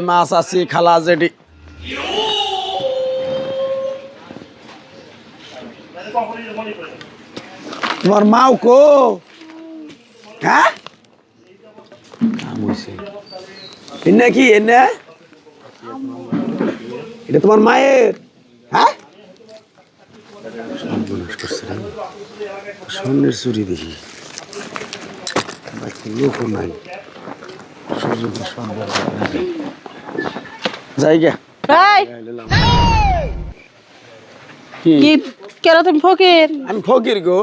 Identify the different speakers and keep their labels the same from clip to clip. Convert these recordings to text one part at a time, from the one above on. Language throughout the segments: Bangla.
Speaker 1: মাছ খালা তোমার মাও কো? হ্যাঁ? কি এনে? এটা তোমার মায়ের। হ্যাঁ? চুরি দেখি। বাকি লোকও নাই। কি?
Speaker 2: কেন তুমি ফকির?
Speaker 1: আমি ফকির গো।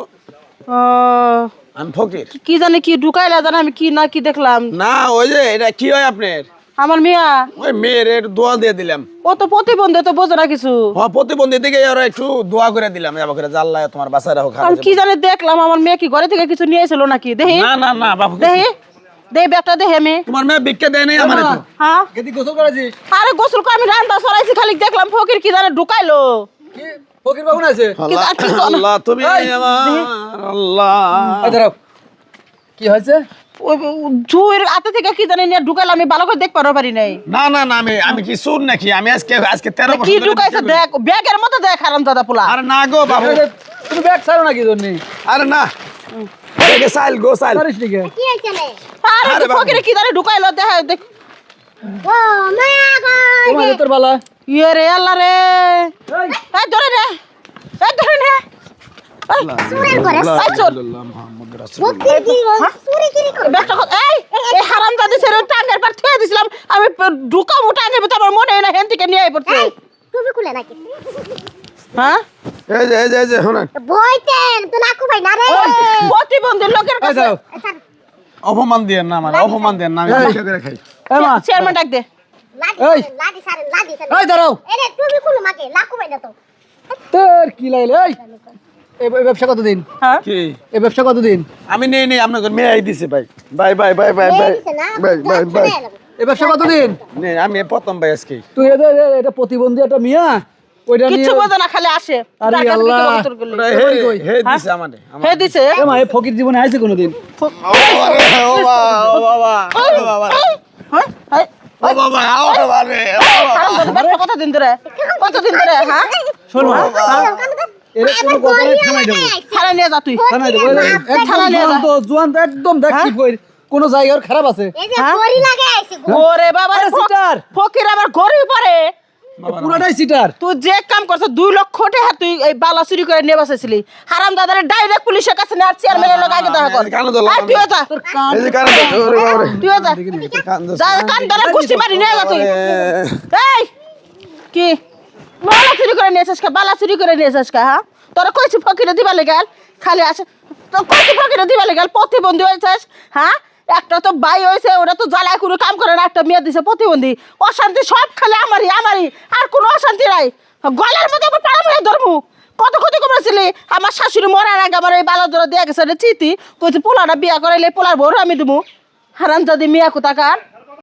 Speaker 1: আমি ফকির।
Speaker 2: কি জানি কি ঢুকাইলা জানি আমি কি না কি দেখলাম।
Speaker 1: না ওই যে এটা কি হয় আপনার?
Speaker 2: আমার মিয়া।
Speaker 1: ওই মেয়ের দোয়া দিয়ে দিলাম।
Speaker 2: ও তো প্রতিবন্ধী তো বোঝে না কিছু।
Speaker 1: হ্যাঁ প্রতিবন্ধী থেকে ওরা একটু দোয়া করে দিলাম। যাব করে জাল্লা তোমার বাসায় রাখো
Speaker 2: আমি কি জানি দেখলাম আমার মেয়ে কি ঘরে থেকে কিছু নিয়ে এসেছিল নাকি? দেখি।
Speaker 1: না না না বাবু
Speaker 2: দেখি। দেখি ব্যাগটা দেখে আমি।
Speaker 1: তোমার মেয়ে ভিক্ষা দেয় নাই আমার তো।
Speaker 2: হ্যাঁ।
Speaker 3: কেদি গোসল করেছি
Speaker 2: আরে গোসল করে আমি রান্না সরাইছি খালি দেখলাম ফকির কি জানে ঢুকাইলো।
Speaker 3: কি? ফকির বাবু আছে
Speaker 1: আল্লাহ
Speaker 2: আর
Speaker 1: তুমি আমার আল্লাহ।
Speaker 3: দাঁড়াও। কি হয়েছে?
Speaker 2: ঝুয়ের থেকে কি জানি নিয়ে ঢুকাইলো আমি ভালো করে দেখতে পারো পারি নাই।
Speaker 1: না না না আমি আমি কি শুন নাকি? আমি আজকে আজকে তেরো বছর
Speaker 2: কি ঢুকাইছে দেখ ব্যাগের মতো দেখ হারাম দাদা পোলা।
Speaker 1: আরে না গো বাবু।
Speaker 3: তুমি ব্যাগ ছাড়ো নাকি জন্য
Speaker 1: আরে না। দেখে সাইল গো সাইল।
Speaker 3: নাকি?
Speaker 4: কি রে?
Speaker 2: আরে
Speaker 1: আরে
Speaker 2: কি জানি ঢুকাইলো দেখ দেখ।
Speaker 4: ও মায়া গো
Speaker 3: তোমার তোর বালা।
Speaker 2: ইয়ে রে আল্লাহ রে। এই ধরে রে।
Speaker 4: চুরের ঘরে
Speaker 2: এই চোর।
Speaker 4: করে
Speaker 2: এই এই হারাম ছেড়ে টাঙ্গের পার থুয়ে দিছিলাম আমি ঢুকাবো টাঙ্গের ভিতরে আমার মনে হয় না হেন থেকে নিয়ে পড়ছে।
Speaker 4: টুপি খুলে নাকি?
Speaker 2: হ্যাঁ?
Speaker 1: এই যে এই যে এই যে শুনেন।
Speaker 4: বইতেন তো লাকু ভাই না রে।
Speaker 2: প্রতিবন্ধী লোকের কাছে
Speaker 1: অপমান দিয়ে না মানে অপমান দিয়ে না আমি করে খাই।
Speaker 3: এই মা।
Speaker 2: চেয়ারম্যান ডাক দে।
Speaker 3: এই।
Speaker 4: লাডি সারেন লাডি সারেন
Speaker 3: এই দাঁড়াও।
Speaker 4: এরে টুপি খুলে মাকে লাকু ভাই না তো।
Speaker 3: তোর কি লাগলে এই। এই ব্যবসা কতদিন?
Speaker 2: হ্যাঁ?
Speaker 1: কি?
Speaker 3: এই ব্যবসা কতদিন?
Speaker 1: আমি নেই নেই আপনাকে মেয়ে দিছে ভাই। Bye bye bye bye bye bye bye bye
Speaker 3: এই ব্যবসা কতদিন?
Speaker 1: নেই আমি প্রথম ভাই আজকে।
Speaker 3: তুই এটা প্রতিবন্ধী একটা মিয়া ওইটা নিয়ে
Speaker 2: বোঝে না খালি আসে।
Speaker 3: আরে আল্লাহ।
Speaker 1: হে দিছে আমারে আমার-
Speaker 2: হে দিছে?
Speaker 3: এ মা এই ফকির জীবনে আইছে কোনোদিন?
Speaker 1: ও বাবা ও বাবা ও বাবা
Speaker 2: হ্যাঁ? হ্যাঁ?
Speaker 1: ও বাবা ও বাবা রে ও বাবা।
Speaker 2: হারাম দাদা, ব্যবসা কতদিন ধরে? কতদিন ধরে হ্যাঁ?
Speaker 3: শোনো এর কোনো কথা নাই থানায় দেবো।
Speaker 2: থানা নিয়ে যা তুই।
Speaker 3: থানায় দেবো একদম
Speaker 2: থানায় নিয়ে যা।
Speaker 3: জোয়ান তো জোয়ান তো একদম দেখছি কই কোন জায়গায় ওর খারাপ আছে।
Speaker 4: এই যে
Speaker 2: হ্যাঁ?
Speaker 4: গড়ি লাগে আইছে
Speaker 2: ওরে বাবা রে,
Speaker 3: আরে
Speaker 2: ফক-
Speaker 3: সিটার।
Speaker 2: ফকির আমার গরিব পারে
Speaker 3: পুরাটাই সিটার।
Speaker 2: তুই যে কাম করছ দুই লক্ষ টাকা তুই এই বালা চুরি করে নিয়ে বসেছিলি। হারাম দাদারে ডাইরেক্ট পুলিশের কাছে নেওয়ার চেয়ারম্যানের লোক আগে দেখা কর।
Speaker 1: এই কানে ধরলাম
Speaker 2: আর তুইও যা।
Speaker 1: এই যে কানে ধরছে, ওরে বাবা রে
Speaker 2: তুইও যা। যা কান ধরে কুস্তি মারি নিয়ে যা তুই। এই কি? চুরি করে নিয়েছিস কা? বালা চুরি করে নিয়েছিস কা হ্যাঁ? তোরা কইছি ফকিরে দিবা লেগাল খালি আসে তো কইছি ফকিরে দিবা লেগাল প্রতিবন্ধী হয়েছিস হ্যাঁ? একটা তো বাই হয়েছে, ওরা তো জ্বালায় কোনো কাম করে না, একটা মেয়ে দিছে প্রতিবন্ধী। অশান্তি সব খালি আমারই আমারই, আর কোনো অশান্তি নাই। গলার মধ্যে আমার পাড়া মেয়ে ধর্মু। কত ক্ষতি করেছিলি? আমার শাশুড়ি মরার আগে আমার এই বালা ধরে দিয়ে গেছে চিতি। কইছি, পোলাটা বিয়া করাইলে পোলার বউ আমি দেবো হারাম যদি মিয়া কোথাকার?